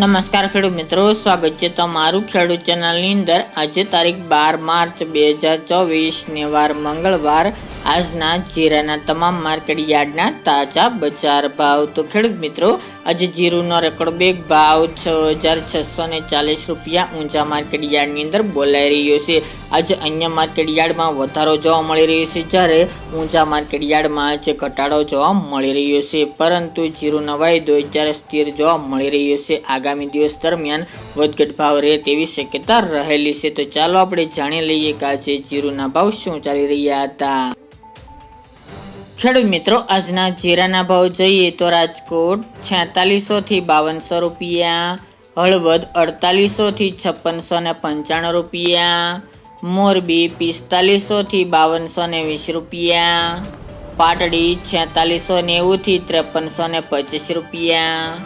નમસ્કાર ખેડૂત મિત્રો, સ્વાગત છે તમારું ખેડૂત ચેનલની અંદર. આજે તારીખ બાર માર્ચ બે હજાર ચોવીસ ને વાર મંગળવાર. આજના જીરાના તમામ માર્કેટ યાર્ડના તાજા બજાર ભાવ. તો ખેડૂત મિત્રો, આજે જીરુનો રેકોર્ડ બેગ ભાવ છ હજાર છસો ચાલીસ રૂપિયા ઊંચા માર્કેટ યાર્ડની અંદર બોલાઈ રહ્યો છે. આજે અન્ય માર્કેટયાર્ડમાં વધારો જોવા મળી રહ્યો છે. જ્યારે ઊંચા માર્કેટયાર્ડમાં આજે ઘટાડો જોવા મળી રહ્યો છે. પરંતુ જીરુનો વાયદો જ્યારે સ્થિર જોવા મળી રહ્યો છે. આગામી દિવસ દરમિયાન વધઘટ ભાવ રહે તેવી શક્યતા રહેલી છે. તો ચાલો આપણે જાણી લઈએ કે આજે જીરુના ભાવ શું ચાલી રહ્યા હતા. ખેડૂત મિત્રો, આજના જીરાના ભાવ જોઈએ તો રાજકોટ છેતાલીસોથી બાવનસો રૂપિયા, હળવદ અડતાલીસોથી છપ્પનસો ને પંચાણું રૂપિયા મોરબી પિસ્તાલીસો થી બાવનસો ને વીસ રૂપિયા. પાટડી છેતાલીસો નેવું થી ત્રેપનસો ને પચીસ રૂપિયા.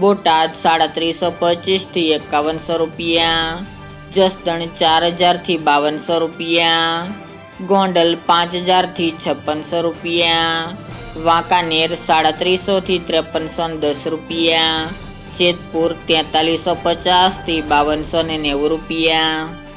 બોટાદ સાડત્રીસો પચીસથી એકાવનસો રૂપિયા. જસદણ ચાર હજારથી બાવનસો રૂપિયા. ગોંડલ પાંચ હજારથી છપ્પનસો રૂપિયા. વાંકાનેર સાડત્રીસોથી ત્રેપનસો દસ રૂપિયા. જેતપુર તેતાલીસો પચાસથી બાવનસો ને નેવું રૂપિયા.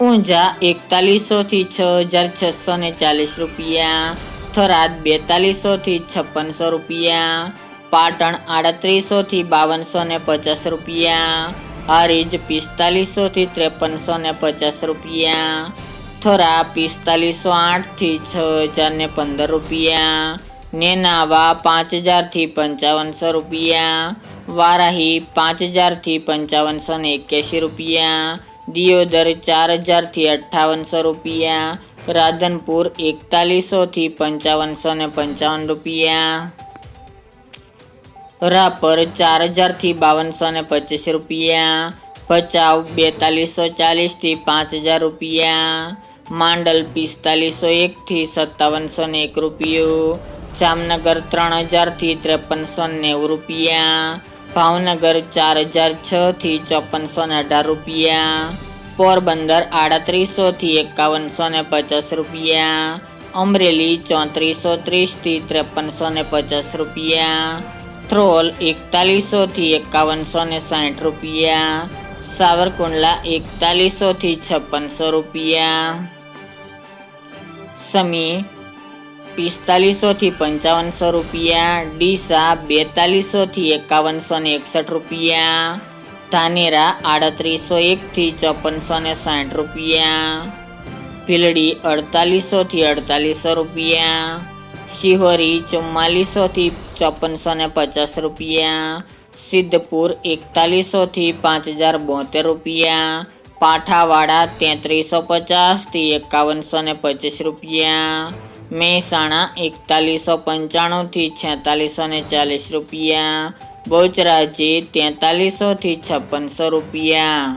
ઊંઝા એકતાલીસોથી છ હજાર છસો ને ચાલીસ રૂપિયા. થરાદ બેતાલીસોથી છપ્પનસો રૂપિયા. પાટણ આડત્રીસોથી બાવનસો ને પચાસ રૂપિયા. હારીજ પિસ્તાલીસો થી ત્રેપનસો ને પચાસ રૂપિયા. થરા પિસ્તાલીસો આઠથી છ હજાર ને પંદર રૂપિયા. નેનાવા પાંચ હજારથી પંચાવનસો રૂપિયા. વારાહી પાંચ હજારથી પંચાવનસો ને એક્યાસી રૂપિયા. દિયોદર ચાર હજારથી અઠ્ઠાવનસો રૂપિયા, રાધનપુર એકતાલીસોથી પંચાવનસો ને પંચાવન રૂપિયા. રાપર ચાર હજારથી બાવનસો ને પચીસ રૂપિયા. ભચાઉ બેતાલીસો ચાલીસથી પાંચ હજાર રૂપિયા. માંડલ પિસ્તાલીસો એકથી સત્તાવનસો ને એક રૂપિયો. જામનગર ત્રણ હજારથી ત્રેપનસો નેવું રૂપિયા. ભાવનગર ચાર હજાર છથી ચોપનસો ને અઢાર રૂપિયા. પોરબંદર આડત્રીસોથી એકાવનસો ને પચાસ રૂપિયા. અમરેલી ચોત્રીસો ત્રીસથી ત્રેપનસો ને પચાસ રૂપિયા. થ્રોલ એકતાલીસોથી એકાવનસો ને સાઠ રૂપિયા. સાવરકુંડલા એકતાલીસોથી છપ્પનસો રૂપિયા. સમી પિસ્તાલીસોથી પંચાવનસો રૂપિયા, ડીસા બેતાલીસોથી એકાવનસો ને એકસઠ રૂપિયા, ધાનેરા આડત્રીસો એકથી ચોપનસો ને સાઠ રૂપિયા, ભીલડી અડતાલીસોથી અડતાલીસો રૂપિયા, શિહોરી ચુમ્માલીસોથી ચોપનસો ને પચાસ રૂપિયા, સિદ્ધપુર એકતાલીસોથી પાંચ હજાર બોતેર રૂપિયા, પાઠાવાડા તેત્રીસો પચાસથી એકાવનસો ને પચીસ રૂપિયા મહેસાણા એકતાલીસો પંચાણુંથી છેતાલીસો ને ચાલીસ રૂપિયા. બહુચરાજી તેતાલીસોથી છપ્પનસો રૂપિયા.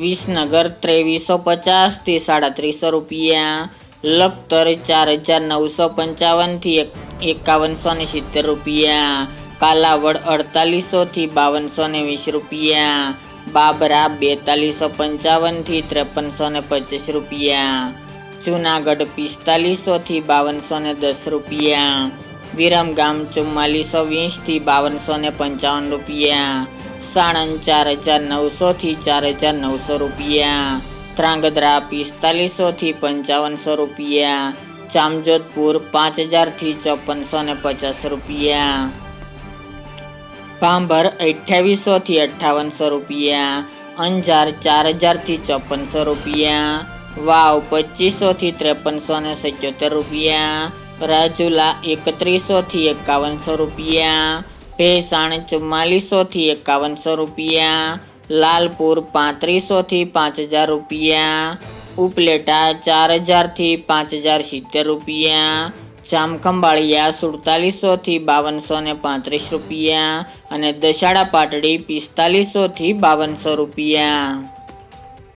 વિસનગર ત્રેવીસો પચાસથી સાડત્રીસો રૂપિયા. લખતર ચાર હજાર નવસો પંચાવનથી એકાવનસો ને સિત્તેર રૂપિયા. કાલાવડ અડતાલીસોથી બાવનસો ને વીસ રૂપિયા. બાબરા બેતાલીસો પંચાવનથી ત્રેપનસો ને પચીસ રૂપિયા. જુનાગઢ પિસ્તાલીસોથી બાવનસો ને દસ રૂપિયા. વિરમગામ ચુમ્માલીસો વીસથી બાવનસો ને પંચાવન રૂપિયા. સાણંદ ચાર હજાર નવસોથી ચાર હજાર નવસો રૂપિયા. ધ્રાંગધ્રા પિસ્તાલીસોથી પંચાવનસો રૂપિયા. જામજોધપુર પાંચ હજારથી ચોપનસો ને પચાસ રૂપિયા. ભાંભર અઠ્યાવીસોથી અઠ્ઠાવનસો રૂપિયા. અંજાર ચાર હજારથી ચોપનસો રૂપિયા. વાવ, પચીસોથી ત્રેપનસો ને સિત્યોતેર રૂપિયા. રાજુલા, એકત્રીસોથી એકાવનસો રૂપિયા. ભેસાણ, ચુમ્માલીસોથી એકાવનસો રૂપિયા. લાલપુર, પાંત્રીસોથી પાંચ હજાર રૂપિયા. ઉપલેટા, ચાર હજારથી પાંચ હજાર સિત્તેર રૂપિયા. જામખંભાળિયા, સુડતાલીસોથી બાવનસો ને પાંત્રીસ રૂપિયા. અને દશાડા પાટડી, પિસ્તાલીસોથી બાવનસો રૂપિયા.